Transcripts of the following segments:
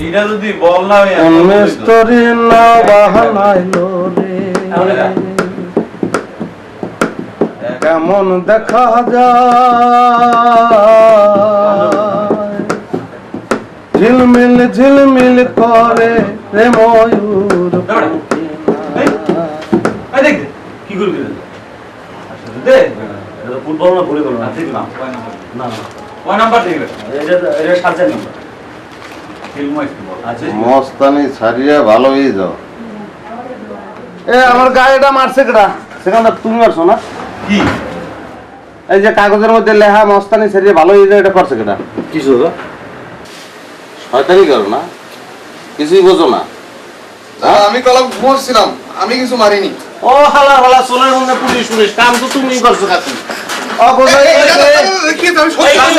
এইটা যদি বল না কোন না বাহানাইলো রে। কেমন দেখা যায়। ঝিলমিল ঝিলমিল করে রে ময়ূর। দেখ কি করবি দে। ফুটবল না না। না কয় নাম্বার না না। কয় নাম্বার? ঠিক রে এটা এটা সাতজন নাম্বার ফিল্ম একটু বল আচ্ছা মস্তানি ছাড়িয়া ভালো হয়ে যাও এ আমার গাড়িটা মারছে কেটা সেখানে তুমি মারছো না কি এই যে কাগজের মধ্যে লেখা মস্তানি ছাড়িয়ে ভালো হয়ে যায় এটা করছে কেটা কিছু শয়তানি করো না কিছুই বোঝো না আমি কলম ঘুমোচ্ছিলাম আমি কিছু মারিনি ও হালা হালা সোনার মধ্যে পুলিশ পুলিশ কাম তো তুমি করছ কাকি আমি তোমার বান্ধ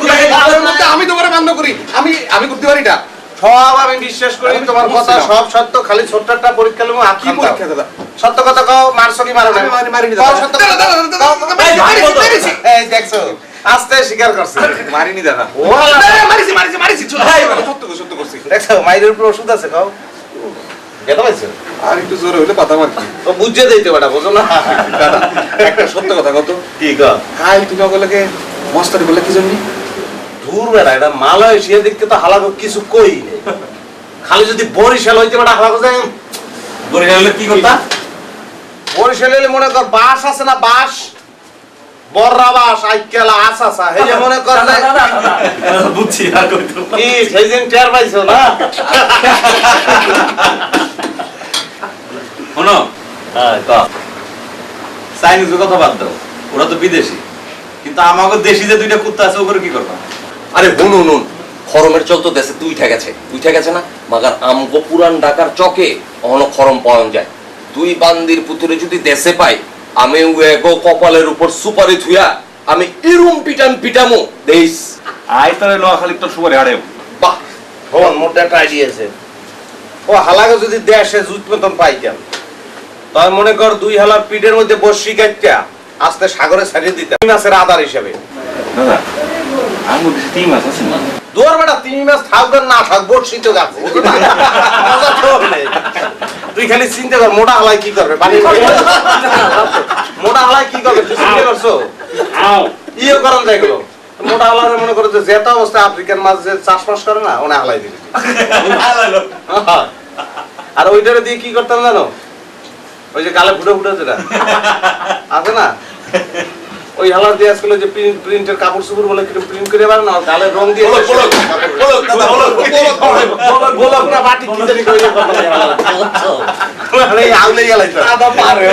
করি আমি আমি করতে পারি না সব আমি বিশ্বাস করি তোমার কথা সব সত্য খালি ছোট্ট একটা পরীক্ষা লুমু হাত কি পরীক্ষা দাদা? সত্য কথা কও মারছো কি মারো না। মারি- দাদা। সত্য কথা। মারিছি, এই দেখছ আস্তে স্বীকার করছে। মারিনি দাদা। ও মারিছি মারিছি মারিছি। সত্য সত্য করছি। দেখছ মাইরের উপর ওষুধ আছে কও। কেন পাইছো আর একটু জোরে হইলে পাতা মার তো বুঝিয়ে দিতে বেটা বুঝো না। একটা সত্য কথা কত কি কাল তুমি ওগুলোকে মস্তারি বলে কি জন্য? এটা মালয়েশিয়া দিকে তো হালাগো কিছু কই নেই খালি যদি বরিশাল হইতে হালাগো যায় বরিশাল হলে কি করতা? বরিশাল হলে মনে কর বাস আছে না বাস? বর্রা বাস আইকেলা এই যে মনে কর বুঝছি আর কইতো কি সেই দিন টের পাইছো না? শোনো হ্যাঁ ক। চাইনিজের কথা বাদ দাও ওরা তো বিদেশি। কিন্তু আমাকে দেশি যে দুইটা কুত্তা আছে ওগুলো কি করবা? আরে হুন খরমের চল তো দেশে তুই গেছে তুই গেছে না? মাগার আমগো পুরান ঢাকার চকে অহনো খরম পাওয়া যায়। তুই বান্দির পুতুরে যদি দেশে পাই আমি এগো কপালের উপর সুপারি থুয়া আমি ইরুম পিটান পিটামো দেইস আই তারে লোয়া খালি তোর সুপারি হাড়ে বাহ। হন মোটা একটা আইডিয়া আছে। ও হালাকে যদি দেশে জুত মতন পাইতাম তাই মনে কর দুই হালার পিঠের মধ্যে বসি কাটটা আস্তে সাগরে ছাড়িয়ে দিতাম। মাসের আদার হিসাবে। দাদা দেশে তিন মাস আছে না? দুয়ার বেটা তিন মাস থাকবে না থাক বসি তো গাছে মজা তো হবে। তুই খালি চিন্তা কর মোটা হালাই কি করবে? মোটা হালাই কি করবে? তুই চিন্তা করছ? ইয়ে করান যায় গেলো। মোটা হালারে মনে করো যে যেটা অবস্থায় আফ্রিকান মাছ যে চাষবাস করে না ওনে হালাই দিবি। আর ওইটারে দিয়ে কি করতাম জানো? ওই যে গালে ফুটে ফুটে যেটা। আছে না? ওই হালার দিয়ে আজকাল যে যে প্রিন্টের কাপড় চোপড় বলে কিন্তু প্রিন্ট করে পারে না গালে রং দিয়ে বলো বলো বলো না বাটি কি জানি কইলে কথা। মানে আউলে গেলাই তো। দাদা পারে